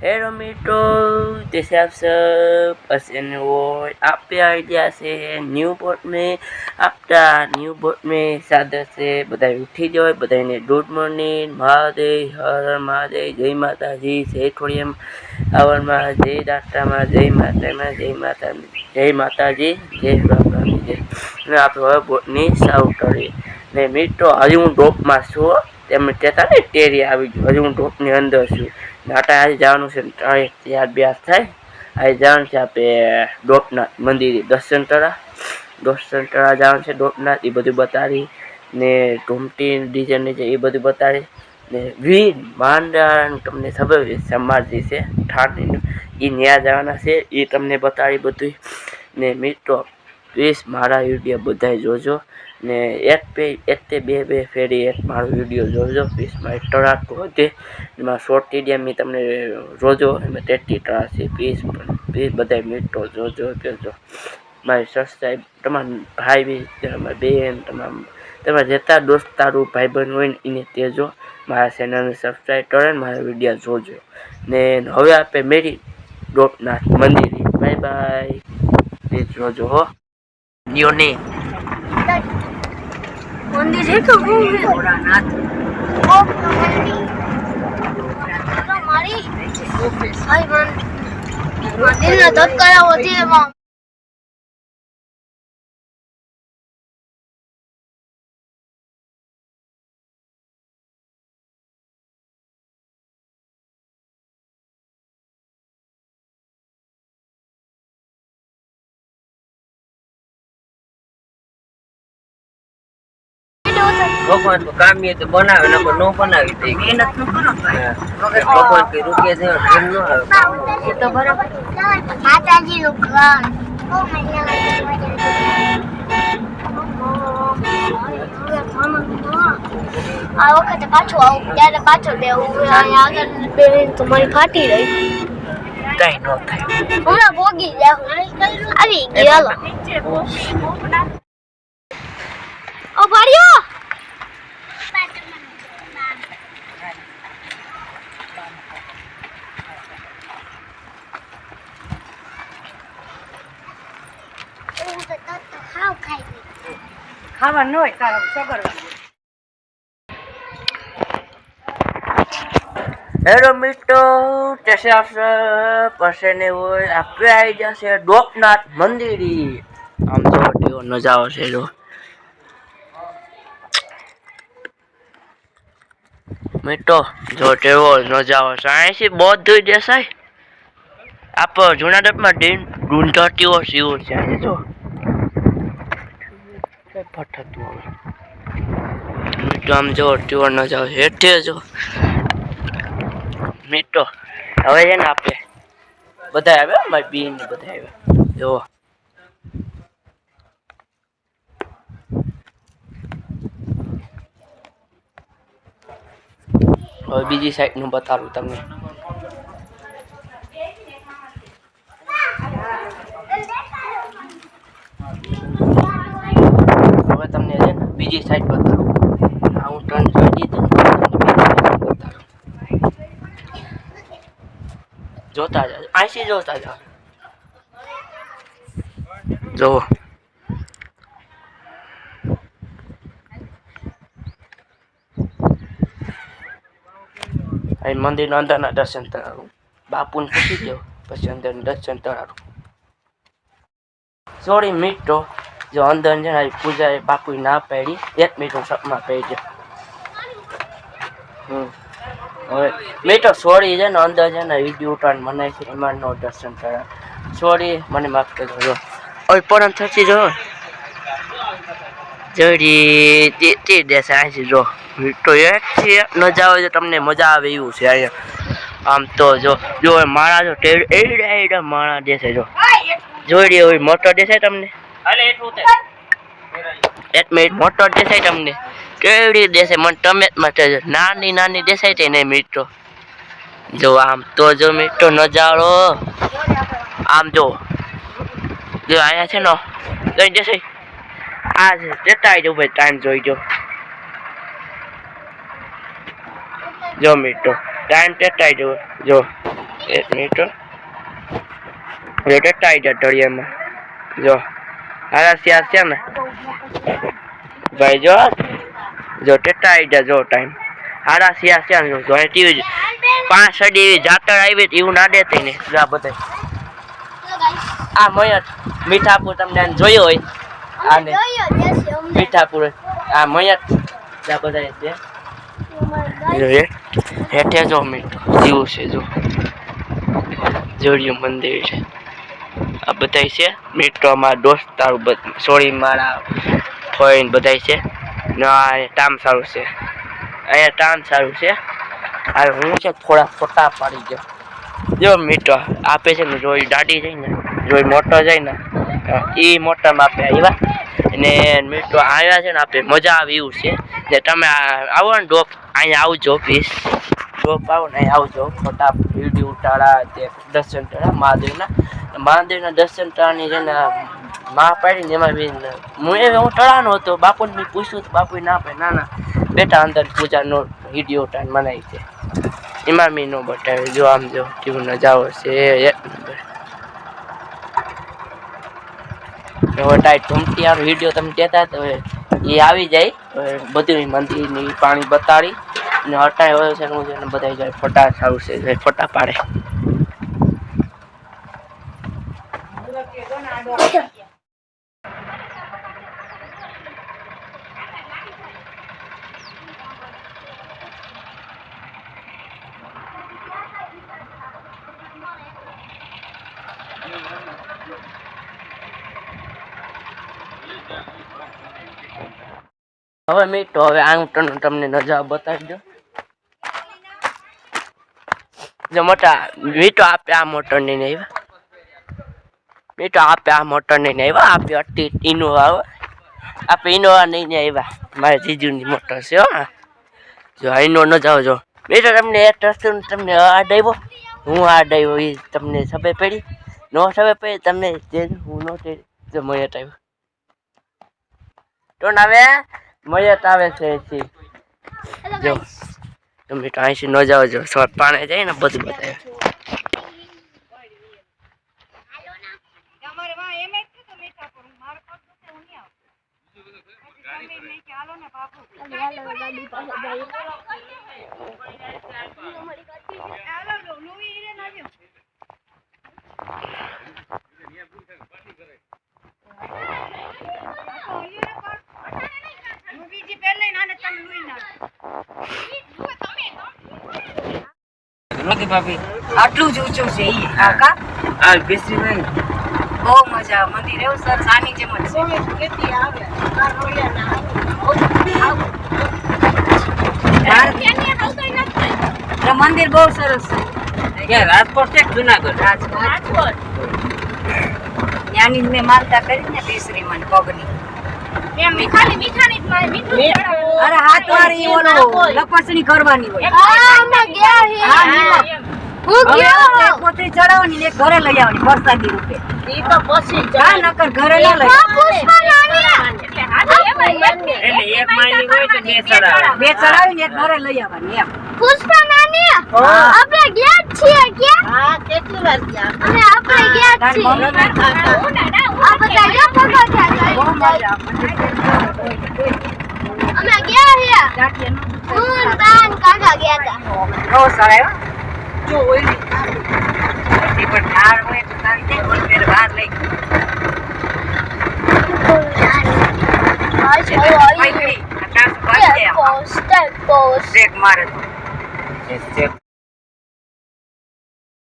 Hello મિત્રો जैसे आप सब पसंद हो आपके आइडिया से न्यू बोट में आपका न्यू बोट में सादर से બધા ઉઠી જવાય બધાને ગુડ મોર્નિંગ મહાદેવ હર હર મહાદેવ જય માતાજી જય ખોડિયામ આવરમાં જય દાતામાં જય માતામાં જય માતા જય માતાજી જય બાબાની જય અને આપણે હવે બોટની સાવ કરી ને મિત્રો હજી હું ડોપમાં છું તેમ કહેતા ને ટેરી આવી ગયું હજી હું ડોપની અંદર છું નાટા આજે જવાનું છે ત્રણે ત્યાર બ્યાસ થાય. આજે જવાનું છે આપણે ડોપનાથ મંદિરે દર્શન તળા દર્શન તળા જવાનું છે ડોપનાથ એ બધું બતાવી ને ઘૂમટી ડિઝાઇન છે એ બધું બતાવી ને વીર માંડાણ તમને ખબર છે છે ઠાઠીનું એ ન્યા જવાના છે, એ તમને બતાવી બધું ને મિત્રો પ્લીઝ મારા વીડિયો બધાય જોજો. ને એક બે એક તે બે બે ફેરી એક મારો વીડિયો જોજો. પ્લીઝ મારી ટળાકો હતી. એમાં શોર્ટ વીડિયો મેં તમને જોજો. એમાં તેટલી ટળા છે. પ્લીઝ પ્લીઝ બધા મિત્રો જોજો કહેજો મારી સબસ્ક્રાઈબ તમારા ભાઈ બી, તમારા બેન, તમારા તમારા જેટલા ભાઈ બહેન હોય ને એને તેજો મારા ચેનલને સબસ્ક્રાઈબ કરો ને મારા વીડિયો જોજો. ને હવે આપણે મેરી ગોપનાથ મંદિર. બાય બાય પ્લીઝ જોજો હો. યોની મંદિર છે કે હું ભોળાનાથ. મારી? ભાઈ મન મંદિરના ધબકારા વધી એમાં. ભગવાન તો કામીએ તો બનાવે નકર ન બનાવી દે. મહેનતનું કરો ભગવાન કઈ રૂપિયા દેવા કેમ ન આવે. એ તો બરાબર. માતાજી નું ઘર. આ વખતે પાછું આવું. ત્યારે પાછો બેવું આગળ બેન તો મારી ફાટી રહી. કઈ ન થાય. હમણાં ભોગી જાવ આવી ગયો ઓ ખાવા ન હોય તારો સગર હેલો મિત્રો જૈસે આપ ને હોય આપણે આવી જશે ગોપનાથ મંદિર. આમ તો કેવો નજારો છે જો. મિત્રો, જો કેવો નજારો છે અહીંથી બધું દેસાય આપ જુનાગઢમાં દિન ગુંજાટીઓ શિવ છે અહીં જો. ફટતું હવે મીઠો આમ જો ટ્યુર ન જાવ એટલે જો મીઠો. હવે છે ને આપણે બધા આવ્યા મારી બી ને બધા આવ્યા. જો હવે બીજી સાઈડનું બતાવું તમને હવે તમને છે ને બીજી સાઈડ બતાવું હું ટર્ન બીજી side બતાવું જોતા જાઓ. આંસી જોતા જાઓ. જોવો અહીં મંદિરના અંદરના દર્શન કરાવું. બાપુને પૂછી જાઓ પછી અંદર દર્શન કરાવું. સોરી મિત્રો જો અંદર છે ને પૂજા એ બાપુએ ના પહેરી એક મિનિટ હું સપમાં પહેરજો. હમ. હવે મેં તો સોરી છે ને અંદર છે ને વીડિયો ઉઠાણ મને છે એમાં નો દર્શન કરે સોરી મને માફ કરજો જો. ઓય પરમ થતી જો. જોડી તે તે દેશે આથી જો. તો એક છે ન જાવ તો તમને મજા આવે એવું છે અહીંયા. આમ તો જો જો માણા જો એડા એડા માણા દેશે જો. જોઈ રહ્યો હોય મોટો દેશે તમને? એક મિનિટ, મોટો દેખાય તમને. કેવડી દેસાય મને તમે માટે નાની નાની દેસાય તે નહીં મિત્રો જો આમ તો જો મિત્રો નજારો આમ જો. જો અહીંયા છે ને કઈ દેસાય આ છે જતા જો ભાઈ ટાઈમ જોઈ જો. જો મિત્રો ટાઈમ જતા જો જો. એક મિનિટ જો ટેટા આવી જાય જો. હારા છે ને. ભાઈ જો જો ટેટા આવી જાય જો ટાઈમ હારા સિયા છે ને, જો ટીવી પાંચ સડી એવી જાતર આવી એવું ના દેતી ને. જો બધા આ મયત મીઠાપુર તમને જોયો હોય? આને. મીઠાપુર. આ મયત આ બધા છે. જો હેઠે જો મીઠું, જીવું છે, જો. જોડિયું મંદિર છે. આ બધાય છે. મીઠો અમારા દોસ્તાર સોળી મારા ફોઈન બધાય છે. ટામ સારું છે. અહીંયા ટામ સારું છે. આ હું છે થોડા ફોટા પાડી ગયો જો મિત્રો આપે છે ને જોઈ દાઢી જાય ને જોઈ મોટો જાય ને એ મોટામાં આપે આવ્યા અને મિત્રો આવ્યા છે ને આપે મજા આવે એવું છે. ને તમે આવો ને ડોપ અહીંયા આવજો પ્લીઝ ડોપ આવો ને અહીંયા આવજો. ફોટા વીડિયો ઉતારા, તે દર્શન ટાળા મહાદેવના. મહાદેવના દર્શન ટાણી છે ને માં પાડી ને એમાં બી હું એ હું ટળાનો હતો, બાપુને મેં પૂછ્યું તો બાપુ ના પાડે. ના ના, બેટા, અંદર પૂજાનો વીડિયો ઉતાર મનાવી છે. એમાં મેં નો બતાવ્યું જો આમ જો કેવું નજારો છે. એક નંબર. હવે ટાઈટ વીડિયો તમે કહેતા તો એ આવી જાય. બધું મંદિરની પાણી બતાડી. ને હટાય હોય છે હું બધાય બધા જાય ફોટા સારું છે ફોટા પાડે. હવે મીઠો, હવે આ હું તને- તમને નજા બતાવી દો જો મોટા, મીઠો આપે આ મોટરની નહીં મીઠો આપે આ મોટર નહીં આવ્યા આપે અટી ઇનોવા આવે. આપે ઇનોવા નહીં આવ્યા. મારા જીજુની મોટર છે હો. જો ઇનો ન જાઓ જો. મીઠો તમને એક ટ્રસ્ટ તમને આ ડાયવો હું આ ડાયવો એ તમને સભે પડી? નો સભે પડી તમને જે હું નો તે જો મયત આવ્યો. તો હવે મયત આવે છે જો. તમે તો અહીંથી ન જાઓ જો. શોર્ટ પાણી જાય ને બધું બતાવે અમારે વાં એમ જ થયું હતું મીઠાપુર. મારે પગ દુખે, હું નહીં આવું. પછી સમીર ને કે હાલો ને બાપુ. હાલો, લો- લુઈ ઈને ન આવ્યો. આ તો ઈને પણ- હું બીજી પહેલે નાને તમે લુઈ ના નથી ભાભી. આટલું જ ઊંચું છે એ આ કા? આ બેસી નહીં બહુ મજા આવે. મંદિર એવું સરસ. આની જેમ જ છે. આ મંદિર બહુ સરસ છે. રાજકોટ છે જુનાગઢ? રાજકોટ. ત્યાંની જ મેં માનતા કરી ને બેસરી મને પગની. અરે હાથ વાળી ઓલો લપસણી કરવાની હોય. પોતરી ચડાવવાની ને એક ઘરે લઈ આવવાની વરસાદી રૂપે. હા નકર ઘરે ના લઈ. એટલે એક માયની હોય તો બે સડાવે બે ચડાવી ને ઘરે લઈ આવવાની એમ. પુષ્પા નાની આપણે ગયા જ છીએ આપણે ગયા જ તારી છીએ. આ બધા જો પગથિયા બહુ અમે ગયા હે હું તાન કાકા ગયા હતા. જો એ પણ ધાર હોય તો તારી તે કોઈ બહાર લઈ ગઈ. પકડી.